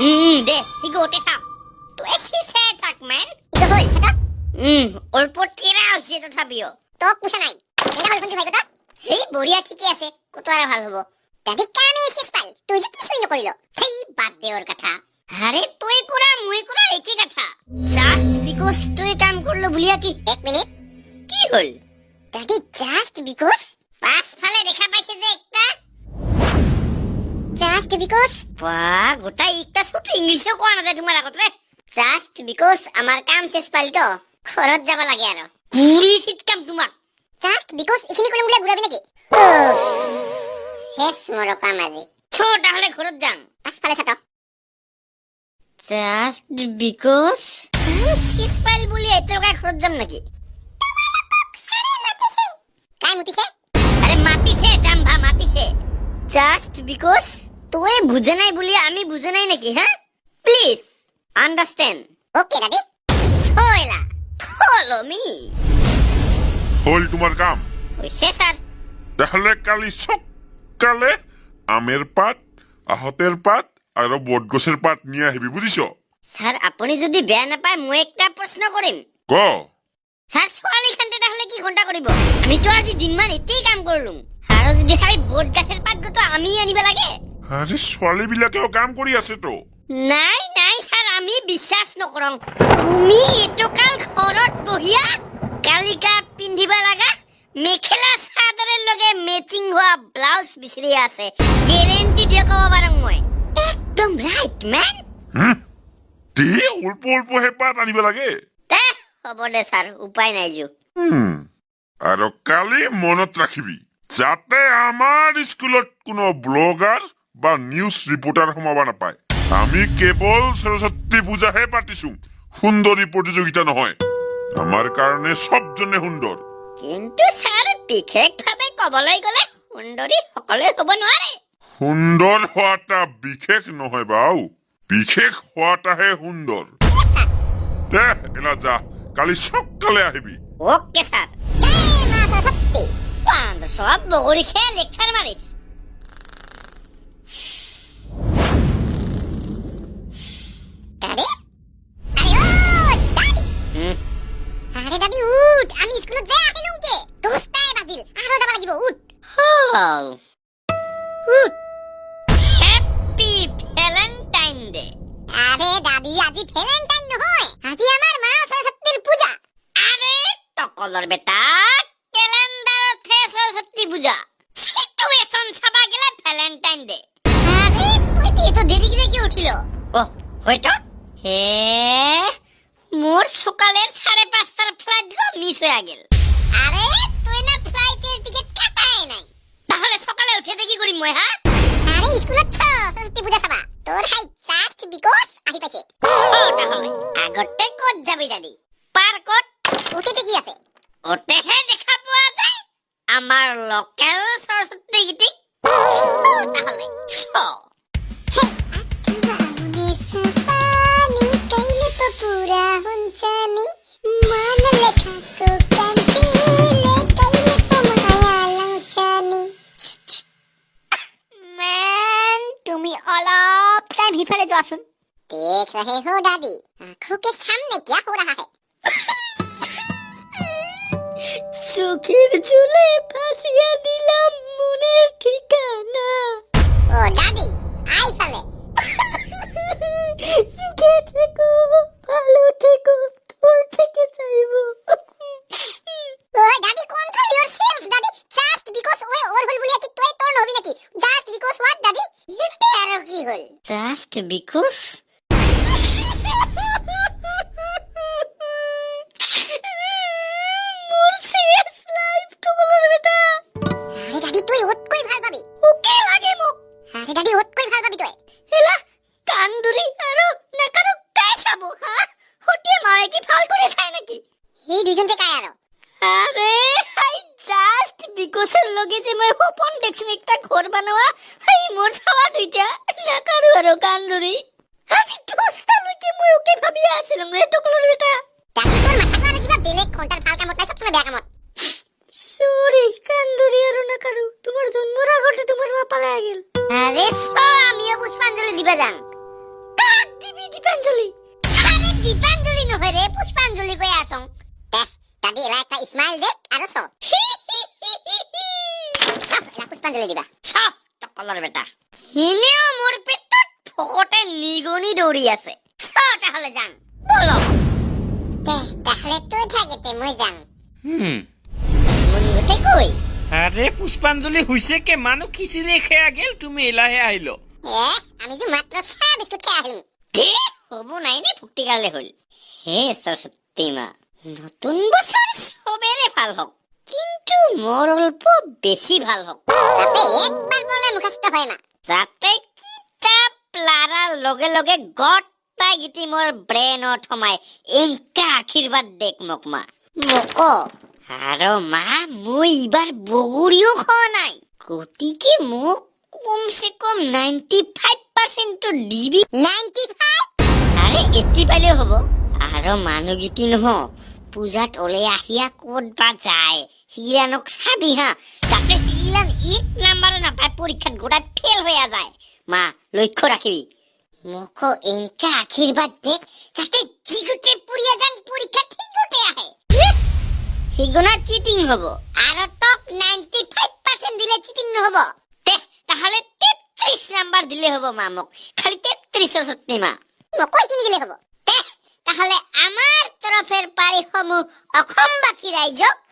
উম, দে ইগোতে থাক তই চিচে থাক মেন ইটো হল সেটা উম অল্প টেৰা হৈছে তথাপিও তোক পোষা নাই। কেনেকা হল শুনছো ভাই কথা সেই বঢ়িয়া ঠিকে আছে কত আৰু ভালো হ'ব। দাদি কামে এসেছিস পাল তুই যে কিছুই নকরিল সেই বাদ দে ওর কথা। আরে তুই কৰা মই কৰা একে কথা। জাষ্ট বিকজ তুই কাম করল বুলিয়া কি? এক মিনিট। কি হল? দাদি জাস্ট বিকজ পাছফালে দেখা পাইছে যে বিকজ বাহ গোটাই একটা শুধু ইংলিশও নাযায় তোমাৰ আগত ৰে জাষ্ট বিকজ আমাৰ কাম পালিতো ঘৰত যাব লাগে আৰু। ঘূৰি চিট কাম তোমাক জাস্ট বিকজ এখিনি কলে বলে ঘুরাবি নাকি? শেষ মোর কাম আজি। থো, তাহলে ঘৰত যাম। পাছফালে চাট জাষ্ট বিকজ চেচ পাইল বুলি ঘৰত যাম নেকি? কাই মুতিছে? আরে মাতিছে জাম্ভা মাতিছে। জাস্ট বিকজ তই বুজে নাই বুলি আমি বুজে নাই নেকি হ্যাঁ? প্লিজ আন্ডারস্ট্যান্ড ওকে দাদি সয়লা ফলো মি হল তোমার কাম। হইছে স্যার। তাহলে কালি সকালে আমের পাত আহতের পাত আৰু বটগছের পাত নিয়ে আহিবি বুঝিছ স্যার আপনি যদি বেয়া নাপায় মই একটা প্রশ্ন কৰিম। ক? স্যার ছোৱালীখানতে তাহলে কি ঘণ্টা কৰিব? আমিতো আজি দিনমান এতেই কাম কৰিলো। আৰু যদি খালি বট গাছের পাত গতো আমি আনিব লাগে? আরে ছোৱালী বিলাকেও কাম কৰি আছে তো নাই নাই স্যার আমি বিশ্বাস নকৰং। তুমি এইটো কাল ঘৰত বহিয়া কালিকা পিন্ধিব লগা মেখেলা চাদৰৰ লগে মেচিং হোৱা ব্লাউজ বিচাৰি আছে। গেৰেণ্টি দিয়ে ক'ব পাৰোঁ মই। একদম ৰাইট হুম? তে অল্প অল্পহে পাত আনিব লাগে। দে হ'ব দে ছাৰ উপায় নাই যো। আৰু কালি মনত ৰাখিবি যাতে আমাৰ স্কুলত কোনো ব্লগাৰ বা নিউজ ৰিপৰ্টাৰ সোমাব নাপায় আমি কেৱল সৰস্বতী পূজাহে পাতিছো সুন্দৰী প্ৰতিযোগিতা নহয়। আমাৰ কাৰণে চবজনে সুন্দৰ কিন্তু ছাৰ বিশেষভাৱে ক'বলৈ গ'লে সুন্দৰী সকলোৱে হ'ব নোৱাৰে। সুন্দৰ হোৱাটা বিশেষ নহয় বাও বিশেষ হোৱাটাহে সুন্দৰ দে এলা যা কালি সকালে আহিবি। অ'কে ছাৰ সব বগৰী খেয়ে লেকচাৰ মাৰিছ। উঠ Happy Valentine Day. আরে দাদি আজি ভেলেন্টাইন নহয় আজি আমাৰ মা সৰস্বতীৰ পূজা। আরে টকলৰ বেটা কেলেণ্ডাৰতহে সৰস্বতী পূজা। চিটুৱেশ্যন চাবা গেলে ভেলেণ্টাইন ডে আরে তুই তো এত দেরি করে কি উঠিল? ও হয়তো। হে মোর সকালের সাড়ে পাঁচটার ফ্লাইট মিস হয়ে গেল। আরে তুই না ফ্লাইটের টিকিট কাটাই নাই। তাহলে সকালে উঠে দেখি করি মই হ্যাঁ? আরে স্কুলত ছ সরস্বতী পূজা সভা। তোর হাই জাস্ট বিকজ আহি পাইছে। ও তাহলে। আগতে ক'ত যাবি দাদি পাৰ্কত উঠিতে কি আছে? ওতে হে দেখা পোৱা যায়। আমাৰ লোকেল সরস্বতী গীতিক তাহলে। ছ। पानी অলপ টাইম সিফালে যোৱাচোন देख रहे हो दादी आंखों के सामने क्या हो रहा है চোখের চুলে ফাঁসিয়া দিলাম মনের ঠিকানা ও দাদি আই হল জাস্ট বিকজ বিকজের লগে যে মই সপন দেখছি একটা ঘর বানোয়া হাই মোর চাওয়া দুইটা নাকাৰো আৰু কান্দুৰি। আজি দোস্তা দহটালৈকে মই ওকে ভাবি আছিলো ৰে টকলৰ বেটা দাদি তোর মাথাটো আৰু কিবা বেলেগ ঘন্টাৰ ভালো কামত নাই সবসময় বেয়া কামত। সরি কান্দুরি আর না কারু তোমার জন্মর আগতে তোমার মা পালায় গেল আরে সব আমিও পুষ্পাঞ্জলি দিবা যাম। দীপাঞ্জলি? আরে দীপাঞ্জলি নহয় রে পুষ্পাঞ্জলি কৈ আছং। দেখ দাদি এলা একটা স্মাইল দেখ আৰু চ। পুষ্পাঞ্জলি দিবা। চাহ টকলৰ বেটা। হিনেও মোৰ পেটত ফকতে নিগনি দৌৰি আছে। চাহ তাহলে যাং। বলক দে তাহলে তুই থাকেতে মই যাং। হুম। মুনগুতে কই? আরে পুষ্পাঞ্জলি হৈছে কে মানুহ খিচিৰি খেয়া গেল তুমি এলাহে আহিল। এ আমি যে মাত্ৰ চাহ বিস্কুট খাই আহিম। দে হ'ব নাই নে ফুক্তি গালে হ'ল। হে সৰস্বতী মা নতুন বছৰ চবেৰে ভালো হওক। কিন্তু মোৰ অল্প বেছি ভালো হওক যাতে একবাৰ পৰলে মুখস্থ হয় মা যাতে কিতাপ লাৰাৰ লগে লগে গটাই গীতি মোৰ ব্ৰেইনত সোমাই এনেকা আশীৰ্বাদ দেক মোক মা। মোক আৰু মা, মই এইবাৰ বগৰীও খোৱা নাই। গতিকে মোক কমচে কম নাইণ্টি ফাইভ পাৰ্চেণ্টটো দিবি। Ninety five? আৰে, এটি পালেও হ'ব। আৰু মানুহগীতি নহ পূজাত ওলাই আহিয়া ক'ত বা যায়। সিগিলানক চাবি, হা? যাতে সিগিলান এক নাম্বাৰে নাপায়, পৰীক্ষাত গোটাই ফেল হৈয়া যায় মা, লক্ষ্য ৰাখিবি। মোকো এনেকা আশীৰ্বাদ দে, যাতে যিগোটে পুৰিয়া যাং পৰীক্ষা ঠিকতে আহে। সিগনা চিটিং হ'ব। আৰু টপ নাইনটি ফাইভ পাৰ্চেণ্ট দিলে চিটিং নহ'ব। তে তাহলে তেত্ৰিশ নাম্বাৰ দিলে হ'ব মা মোক। খালি তেত্ৰিশৰ সত্যি মা। মোকো এইখিনি দিলে হ'ব। তে তাহলে আমাৰ তৰফেৰ পাৰিসমূহ অসমবাসী ৰাইজক সৰস্বতী